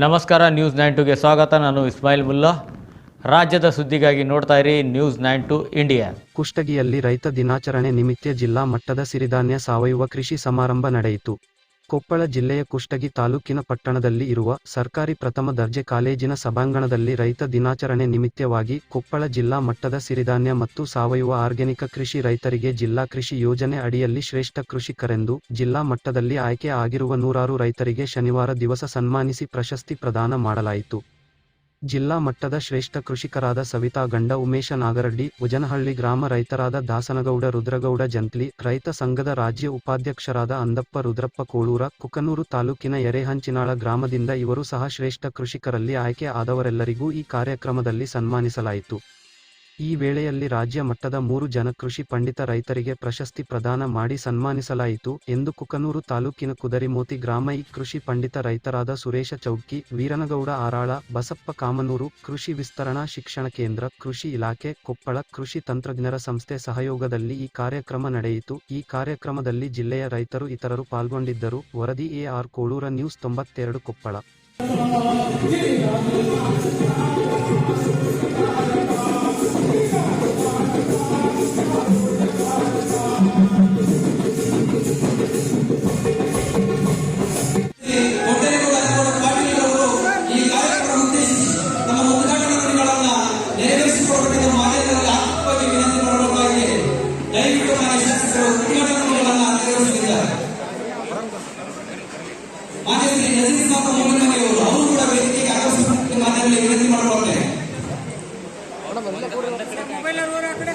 ನಮಸ್ಕಾರ news nine ಟುಗೆ ಸ್ವಾಗತ. ನಾನು ಇಸ್ಮಾಯಿಲ್ ಮುಲ್ಲಾ. ರಾಜ್ಯದ ಸುದ್ದಿಗಾಗಿ ನೋಡ್ತಾ ಇರಿ ನ್ಯೂಸ್ ನೈನ್ ಟು ಇಂಡಿಯಾ ಕುಷ್ಟಗಿಯಲ್ಲಿ ರೈತ ದಿನಾಚರಣೆ ನಿಮಿತ್ತ ಜಿಲ್ಲಾ ಮಟ್ಟದ ಸಿರಿಧಾನ್ಯ ಸಾವಯವ ಕೃಷಿ ಸಮಾರಂಭ ನಡೆಯಿತು. ಕೊಪ್ಪಳ ಜಿಲ್ಲೆಯ ಕುಷ್ಟಗಿ ತಾಲೂಕಿನ ಪಟ್ಟಣದಲ್ಲಿ ಇರುವ ಸರ್ಕಾರಿ ಪ್ರಥಮ ದರ್ಜೆ ಕಾಲೇಜಿನ ಸಭಾಂಗಣದಲ್ಲಿ ರೈತ ದಿನಾಚರಣೆ ನಿಮಿತ್ತವಾಗಿ ಕೊಪ್ಪಳ ಜಿಲ್ಲಾ ಮಟ್ಟದ ಸಿರಿಧಾನ್ಯ ಮತ್ತು ಸಾವಯವ ಆರ್ಗ್ಯಾನಿಕ ಕೃಷಿ ರೈತರಿಗೆ ಜಿಲ್ಲಾ ಕೃಷಿ ಯೋಜನೆ ಅಡಿಯಲ್ಲಿ ಶ್ರೇಷ್ಠ ಕೃಷಿಕರೆಂದು ಜಿಲ್ಲಾ ಮಟ್ಟದಲ್ಲಿ ಆಯ್ಕೆ ಆಗಿರುವ ನೂರಾರು ರೈತರಿಗೆ ಶನಿವಾರ ದಿವಸ ಸನ್ಮಾನಿಸಿ ಪ್ರಶಸ್ತಿ ಪ್ರದಾನ ಮಾಡಲಾಯಿತು. ಜಿಲ್ಲಾ ಮಟ್ಟದ ಶ್ರೇಷ್ಠ ಕೃಷಿಕರಾದ ಸವಿತಾ ಗಂಡ, ಉಮೇಶ ನಾಗರಡ್ಡಿ ಉಜನಹಳ್ಳಿ ಗ್ರಾಮ ರೈತರಾದ ದಾಸನಗೌಡ, ರುದ್ರಗೌಡ ಜಂತ್ಲಿ, ರೈತ ಸಂಘದ ರಾಜ್ಯ ಉಪಾಧ್ಯಕ್ಷರಾದ ಅಂದಪ್ಪ, ರುದ್ರಪ್ಪ ಕೋಳೂರ, ಕುಕನೂರು ತಾಲೂಕಿನ ಎರೆಹಂಚಿನಾಳ ಗ್ರಾಮದಿಂದ ಇವರು ಸಹ ಶ್ರೇಷ್ಠ ಕೃಷಿಕರಲ್ಲಿ ಆಯ್ಕೆ ಆದವರೆಲ್ಲರಿಗೂ ಈ ಕಾರ್ಯಕ್ರಮದಲ್ಲಿ ಸನ್ಮಾನಿಸಲಾಯಿತು. ಈ ವೇಳೆಯಲ್ಲಿ ರಾಜ್ಯ ಮಟ್ಟದ ಮೂರು ಜನ ಕೃಷಿ ಪಂಡಿತ ರೈತರಿಗೆ ಪ್ರಶಸ್ತಿ ಪ್ರದಾನ ಮಾಡಿ ಸನ್ಮಾನಿಸಲಾಯಿತು ಎಂದು ಕುಕನೂರು ತಾಲೂಕಿನ ಕುದರಿಮೋತಿ ಗ್ರಾಮ ಈ ಕೃಷಿ ಪಂಡಿತ ರೈತರಾದ ಸುರೇಶ ಚೌಕಿ ವೀರನಗೌಡ ಆರಾಳ, ಬಸಪ್ಪ ಕಾಮನೂರು ಕೃಷಿ ವಿಸ್ತರಣಾ ಶಿಕ್ಷಣ ಕೇಂದ್ರ, ಕೃಷಿ ಇಲಾಖೆ, ಕೊಪ್ಪಳ ಕೃಷಿ ತಂತ್ರಜ್ಞರ ಸಂಸ್ಥೆ ಸಹಯೋಗದಲ್ಲಿ ಈ ಕಾರ್ಯಕ್ರಮ ನಡೆಯಿತು. ಈ ಕಾರ್ಯಕ್ರಮದಲ್ಲಿ ಜಿಲ್ಲೆಯ ರೈತರು ಇತರರು ಪಾಲ್ಗೊಂಡಿದ್ದರು. ವರದಿ ಎಆರ್ ಆರ್ ಕೋಳೂರ ನ್ಯೂಸ್ ತೊಂಬತ್ತೆರಡು ಕೊಪ್ಪಳ. ಪ್ರತಿನಿಧಿಸುವಂತ ಮೂಲಕ ನೀವು ಅವರು. ಕೂಡ ವೇದಿಕೆಗೆ ಆಗಮಿಸುವಂತ ಮಾತನಾಡಲು ವಿನಂತಿ ಕಡೆ